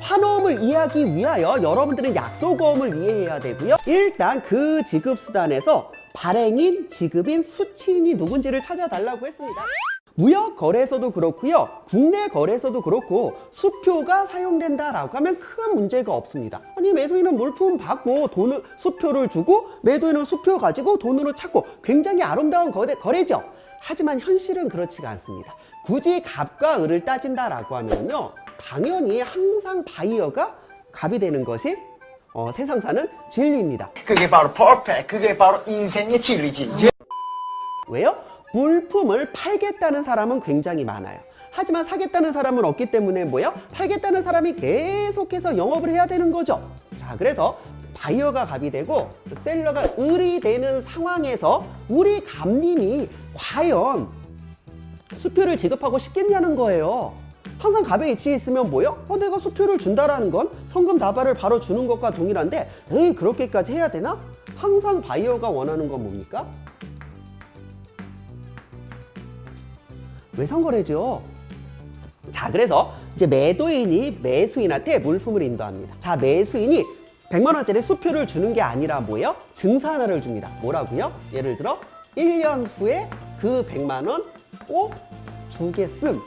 환호음을 이해하기 위하여 여러분들은 약소거음을 이해해야 되고요. 일단 그 지급수단에서 발행인, 지급인, 수취인이 누군지를 찾아달라고 했습니다. 무역 거래에서도 그렇고요. 국내 거래에서도 그렇고 수표가 사용된다라고 하면 큰 문제가 없습니다. 아니 매수인은 물품 받고 돈을 수표를 주고 매도인은 수표 가지고 돈으로 찾고 굉장히 아름다운 거래, 거래죠. 하지만 현실은 그렇지가 않습니다. 굳이 갑과 을을 따진다라고 하면요. 당연히 항상 바이어가 갑이 되는 것이 어, 세상 사는 진리입니다. 그게 바로 퍼펙트 그게 바로 인생의 진리지 왜요? 물품을 팔겠다는 사람은 굉장히 많아요. 하지만 사겠다는 사람은 없기 때문에 뭐요? 팔겠다는 사람이 계속해서 영업을 해야 되는 거죠. 자, 그래서 바이어가 갑이 되고 셀러가 을이 되는 상황에서 우리 감님이 과연 수표를 지급하고 싶겠냐는 거예요. 항상 갑에 위치해 있으면 뭐요? 어, 내가 수표를 준다라는 건 현금 다발을 바로 주는 것과 동일한데 에이 그렇게까지 해야 되나? 항상 바이어가 원하는 건 뭡니까? 외상거래죠. 자, 그래서 이제 매도인이 매수인한테 물품을 인도합니다. 자, 매수인이 100만 원짜리 수표를 주는 게 아니라 뭐예요? 증서 하나를 줍니다. 뭐라고요? 예를 들어 1년 후에 그 100만 원 꼭 주겠음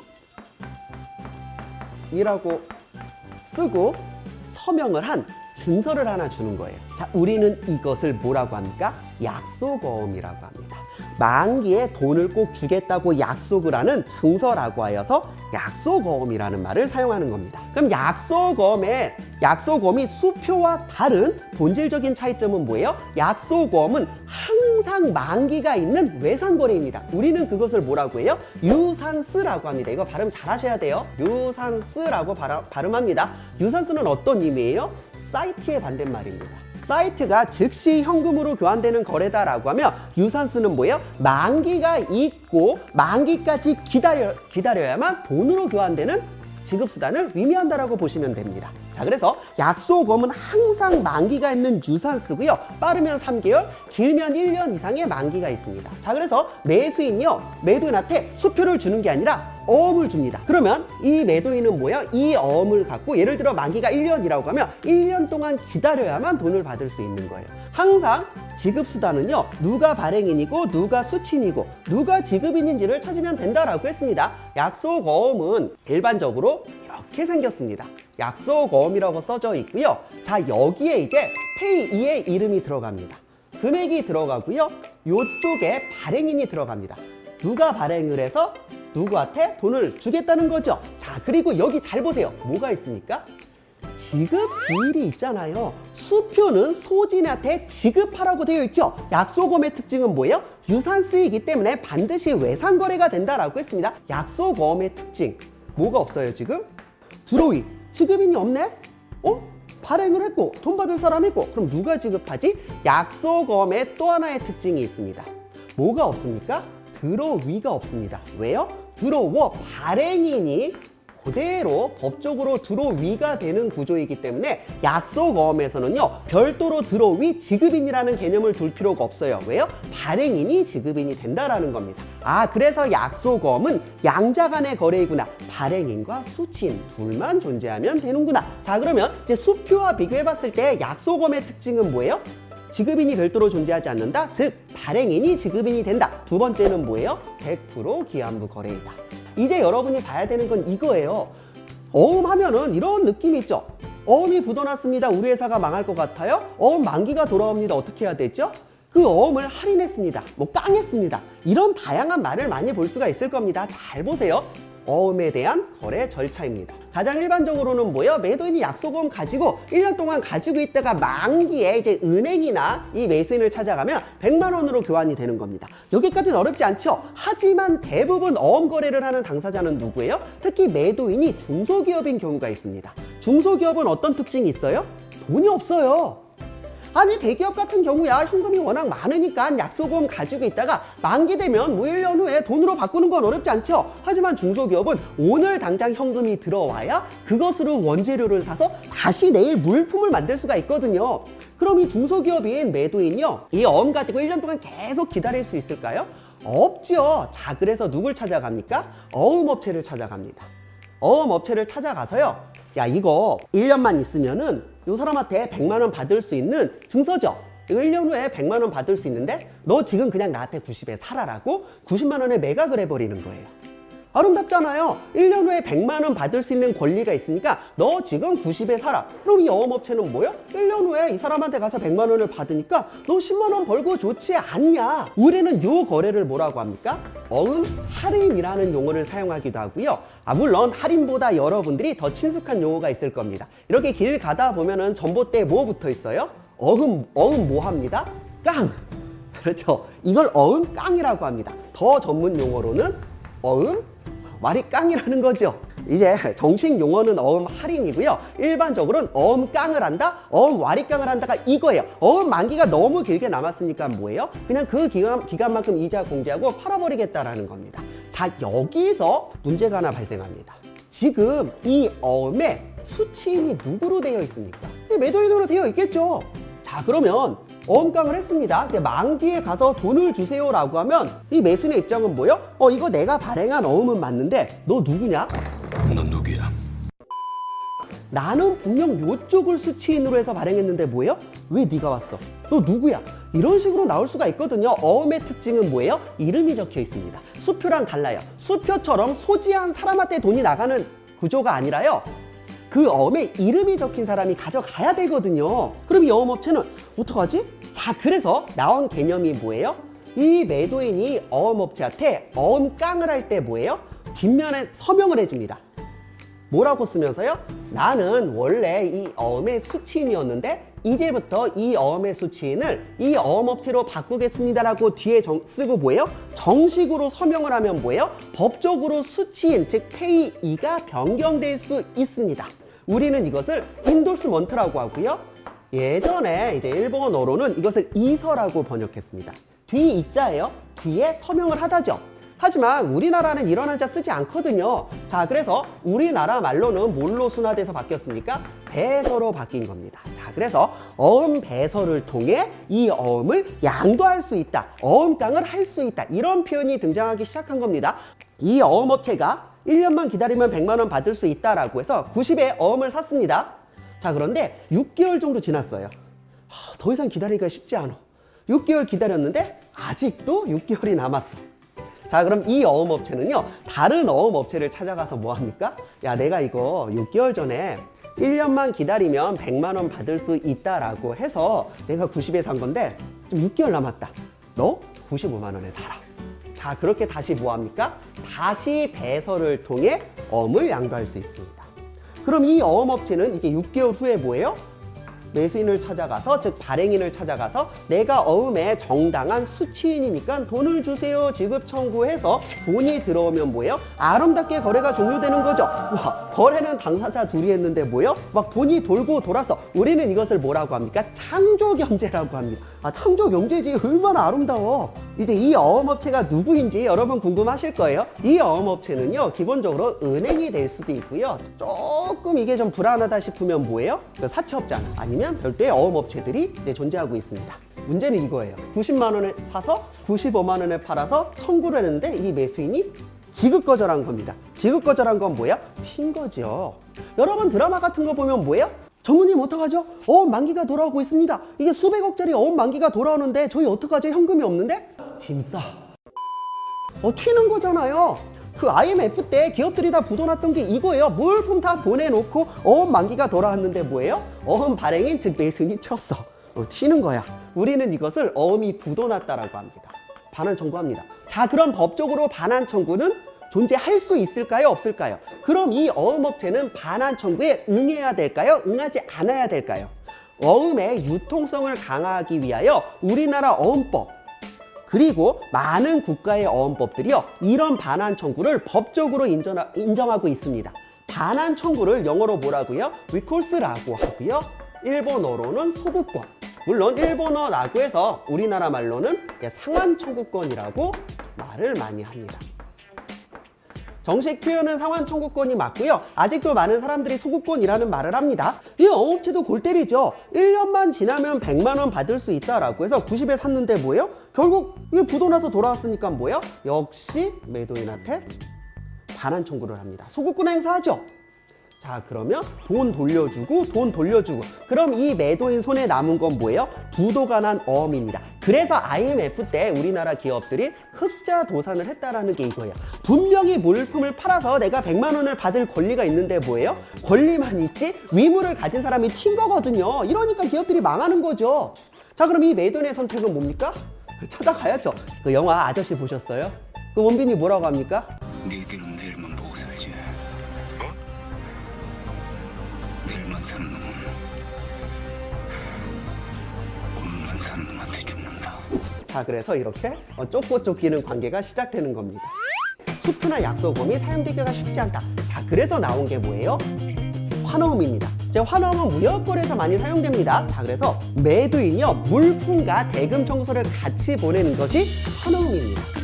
이라고 쓰고 서명을 한 증서를 하나 주는 거예요. 자, 우리는 이것을 뭐라고 합니까? 약속어음이라고 합니다. 만기에 돈을 꼭 주겠다고 약속을 하는 증서라고 하여서 약속어음이라는 말을 사용하는 겁니다. 그럼 약속어음의 약속어음이 수표와 다른 본질적인 차이점은 뭐예요? 약속어음은 항상 만기가 있는 외상거래입니다. 우리는 그것을 뭐라고 해요? 유산스라고 합니다. 이거 발음 잘 하셔야 돼요. 유산스라고 발음, 발음합니다. 유산스는 어떤 의미예요? 사이트의 반대말입니다. 사이트가 즉시 현금으로 교환되는 거래다라고 하면 유산스는 뭐예요? 만기가 있고 만기까지 기다려, 기다려야만 돈으로 교환되는 지급수단을 의미한다라고 보시면 됩니다. 자, 그래서 약소금은 항상 만기가 있는 유산스고요. 빠르면 3개월, 길면 1년 이상의 만기가 있습니다. 자, 그래서 매수인요, 매도인한테 수표를 주는 게 아니라 어음을 줍니다. 그러면 이 매도인은 뭐야? 이 어음을 갖고 예를 들어 만기가 1년이라고 하면 1년 동안 기다려야만 돈을 받을 수 있는 거예요. 항상 지급수단은요, 누가 발행인이고 누가 수친이고 누가 지급인인지를 찾으면 된다라고 했습니다. 약속 어음은 일반적으로 이렇게 생겼습니다. 약속어음이라고 써져 있고요. 자, 여기에 이제 페이이의 이름이 들어갑니다. 금액이 들어가고요. 요쪽에 발행인이 들어갑니다. 누가 발행을 해서 누구한테 돈을 주겠다는 거죠. 자, 그리고 여기 잘 보세요. 뭐가 있습니까? 지급 비율이 있잖아요. 수표는 소진한테 지급하라고 되어 있죠. 약소금의 특징은 뭐예요? 유산스이기 때문에 반드시 외상거래가 된다라고 했습니다. 약소금의 특징 뭐가 없어요 지금? 드로이 지급인이 없네? 어? 발행을 했고 돈 받을 사람 있고 그럼 누가 지급하지? 약소금의 또 하나의 특징이 있습니다. 뭐가 없습니까? 드로위가 없습니다. 왜요? 드로워 발행인이 그대로 법적으로 드로위가 되는 구조이기 때문에 약속어음에서는요 별도로 드로위 지급인이라는 개념을 둘 필요가 없어요 왜요? 발행인이 지급인이 된다라는 겁니다 아 그래서 약속어음은 양자 간의 거래이구나 발행인과 수치인 둘만 존재하면 되는구나 자 그러면 이제 수표와 비교해 봤을 때 약속어음의 특징은 뭐예요? 지급인이 별도로 존재하지 않는다. 즉 발행인이 지급인이 된다. 두 번째는 뭐예요? 100% 기한부 거래이다. 이제 여러분이 봐야 되는 건 이거예요. 어음 하면은 이런 느낌이 있죠. 어음이 묻어났습니다. 우리 회사가 망할 것 같아요. 어음 만기가 돌아옵니다. 어떻게 해야 되죠? 그 어음을 할인했습니다. 뭐 깡했습니다. 이런 다양한 말을 많이 볼 수가 있을 겁니다. 잘 보세요. 어음에 대한 거래 절차입니다. 가장 일반적으로는 뭐예요? 매도인이 약속음 가지고 1년 동안 가지고 있다가 만기에 이제 은행이나 이 매수인을 찾아가면 100만 원으로 교환이 되는 겁니다. 여기까지는 어렵지 않죠? 하지만 대부분 어음 거래를 하는 당사자는 누구예요? 특히 매도인이 중소기업인 경우가 있습니다. 중소기업은 어떤 특징이 있어요? 돈이 없어요. 아니 대기업 같은 경우야 현금이 워낙 많으니까 약소금 가지고 있다가 만기 되면 뭐 1년 후에 돈으로 바꾸는 건 어렵지 않죠 하지만 중소기업은 오늘 당장 현금이 들어와야 그것으로 원재료를 사서 다시 내일 물품을 만들 수가 있거든요 그럼 이 중소기업인 매도인요 이 어음 가지고 1년 동안 계속 기다릴 수 있을까요? 없죠 자 그래서 누굴 찾아갑니까? 어음업체를 찾아갑니다 어음 업체를 찾아가서요. 야, 이거 1년만 있으면은 요 사람한테 100만 원 받을 수 있는 증서죠. 이거 1년 후에 100만 원 받을 수 있는데 너 지금 그냥 나한테 90에 살아라고 90만 원에 매각을 해버리는 거예요. 아름답잖아요. 1년 후에 100만 원 받을 수 있는 권리가 있으니까 너 지금 90에 살아. 그럼 이 어음업체는 뭐야? 1년 후에 이 사람한테 가서 100만 원을 받으니까 너 10만 원 벌고 좋지 않냐? 우리는 요 거래를 뭐라고 합니까? 어음 할인이라는 용어를 사용하기도 하고요. 아 물론 할인보다 여러분들이 더 친숙한 용어가 있을 겁니다. 이렇게 길 가다 보면은 전봇대에 뭐 붙어 있어요? 어음 어음 뭐 합니다? 깡. 그렇죠. 이걸 어음 깡이라고 합니다. 더 전문 용어로는 어음 와리깡이라는 거죠. 이제 정식 용어는 어음 할인이고요. 일반적으로는 어음 깡을 한다, 어음 와리깡을 한다가 이거예요. 어음 만기가 너무 길게 남았으니까 뭐예요? 그냥 그 기간, 기간만큼 이자 공제하고 팔아버리겠다라는 겁니다. 자, 여기서 문제가 하나 발생합니다. 지금 이 어음에 수취인이 누구로 되어 있습니까? 매도인으로 되어 있겠죠. 자, 그러면 어음깡을 했습니다. 만기에 가서 돈을 주세요라고 하면 이 매수인의 입장은 뭐예요? 어, 이거 내가 발행한 어음은 맞는데 너 누구냐? 넌 누구야? 나는 분명 요쪽을 수취인으로 해서 발행했는데 뭐예요? 왜 네가 왔어? 너 누구야? 이런 식으로 나올 수가 있거든요. 어음의 특징은 뭐예요? 이름이 적혀 있습니다. 수표랑 달라요. 수표처럼 소지한 사람한테 돈이 나가는 구조가 아니라요. 그 어음에 이름이 적힌 사람이 가져가야 되거든요. 그럼 이 어음업체는 어떡하지? 자, 그래서 나온 개념이 뭐예요? 이 매도인이 어음업체한테 어음깡을 할 때 뭐예요? 뒷면에 서명을 해줍니다. 뭐라고 쓰면서요? 나는 원래 이 어음의 수취인이었는데 이제부터 이 어음의 수취인을 이 어음업체로 바꾸겠습니다라고 뒤에 정- 쓰고 뭐예요? 정식으로 서명을 하면 뭐예요? 법적으로 수취인 즉 페이이가 변경될 수 있습니다. 우리는 이것을 인돌스먼트라고 하고요. 예전에 이제 일본어로는 이것을 이서라고 번역했습니다. 뒤 이자예요. 뒤에 서명을 하다죠. 하지만 우리나라는 이런 한자 쓰지 않거든요. 자, 그래서 우리나라 말로는 뭘로 순화돼서 바뀌었습니까? 배서로 바뀐 겁니다. 자, 그래서 어음 배서를 통해 이 어음을 양도할 수 있다. 어음깡을 할 수 있다. 이런 표현이 등장하기 시작한 겁니다. 이 어음 업체가 1년만 기다리면 100만 원 받을 수 있다라고 해서 90에 어음을 샀습니다. 자, 그런데 6개월 정도 지났어요. 하, 더 이상 기다리기가 쉽지 않아. 6개월 기다렸는데 아직도 6개월이 남았어. 자, 그럼 이 어음 업체는요, 다른 어음 업체를 찾아가서 뭐 합니까? 야, 내가 이거 6개월 전에 1년만 기다리면 100만원 받을 수 있다라고 해서 내가 90에 산 건데, 지금 6개월 남았다. 너 95만원에 살아. 자, 그렇게 다시 뭐 합니까? 다시 배설을 통해 어음을 양도할 수 있습니다. 그럼 이 어음업체는 이제 6개월 후에 뭐예요? 매수인을 찾아가서 즉 발행인을 찾아가서 내가 어음의 정당한 수취인이니까 돈을 주세요 지급 청구해서 돈이 들어오면 뭐예요? 아름답게 거래가 종료되는 거죠. 와 거래는 당사자 둘이 했는데 뭐예요? 막 돈이 돌고 돌아서 우리는 이것을 뭐라고 합니까? 창조 경제라고 합니다. 아 창조 경제지 얼마나 아름다워. 이제 이 어음업체가 누구인지 여러분 궁금하실 거예요. 이 어음업체는요 기본적으로 은행이 될 수도 있고요. 조금 이게 좀 불안하다 싶으면 뭐예요? 그 사채업자나 아니면 별도의 어음 업체들이 이제 존재하고 있습니다. 문제는 이거예요. 90만 원에 사서 95만 원에 팔아서 청구를 했는데 이 매수인이 지급 거절한 겁니다. 지급 거절한 건 뭐야? 튄 거죠. 여러분 드라마 같은 거 보면 뭐예요? 전무님 어떡하죠? 어음 만기가 돌아오고 있습니다. 이게 수백억짜리 어음 만기가 돌아오는데 저희 어떡하죠? 현금이 없는데? 짐 싸. 어, 튀는 거잖아요. 그 IMF 때 기업들이 다 부도났던 게 이거예요. 물품 다 보내놓고 어음 만기가 돌아왔는데 뭐예요? 어음 발행인 즉 매수인이 튀었어. 어, 튀는 거야. 우리는 이것을 어음이 부도났다라고 합니다. 반환 청구합니다. 자, 그럼 법적으로 반환 청구는 존재할 수 있을까요? 없을까요? 그럼 이 어음업체는 반환 청구에 응해야 될까요? 응하지 않아야 될까요? 어음의 유통성을 강화하기 위하여 우리나라 어음법 그리고 많은 국가의 어원법들이요 이런 반환 청구를 법적으로 인정하, 인정하고 있습니다. 반환 청구를 영어로 뭐라고요? recourse라고 하고요. 일본어로는 소구권. 물론 일본어라고 해서 우리나라 말로는 상환 청구권이라고 말을 많이 합니다. 정식 표현은 상환 청구권이 맞고요. 아직도 많은 사람들이 소구권이라는 말을 합니다. 이 어업체도 골 때리죠. 1년만 지나면 100만 원 받을 수 있다라고 해서 90에 샀는데 뭐예요? 결국 이게 부도 나서 돌아왔으니까 뭐예요? 역시 매도인한테 반환 청구를 합니다. 소급권 행사하죠. 자 그러면 돈 돌려주고 돈 돌려주고 그럼 이 매도인 손에 남은 건 뭐예요? 부도가 난 어음입니다. 그래서 IMF 때 우리나라 기업들이 흑자 도산을 했다라는 게 이거예요. 분명히 물품을 팔아서 내가 100만 원을 받을 권리가 있는데 뭐예요? 권리만 있지 위물을 가진 사람이 튄 거거든요. 이러니까 기업들이 망하는 거죠. 자 그럼 이 매도인의 선택은 뭡니까? 찾아가야죠. 그 영화 아저씨 보셨어요? 그 원빈이 뭐라고 합니까? 니들은 내일 자, 그래서 이렇게 어, 쫓고 쫓기는 관계가 시작되는 겁니다. 수표나 약소금이 사용되기가 쉽지 않다. 자, 그래서 나온 게 뭐예요? 환어음입니다. 이제 환어음은 무역거래에서 많이 사용됩니다. 자, 그래서 매도인이요 물품과 대금 청소를 같이 보내는 것이 환어음입니다.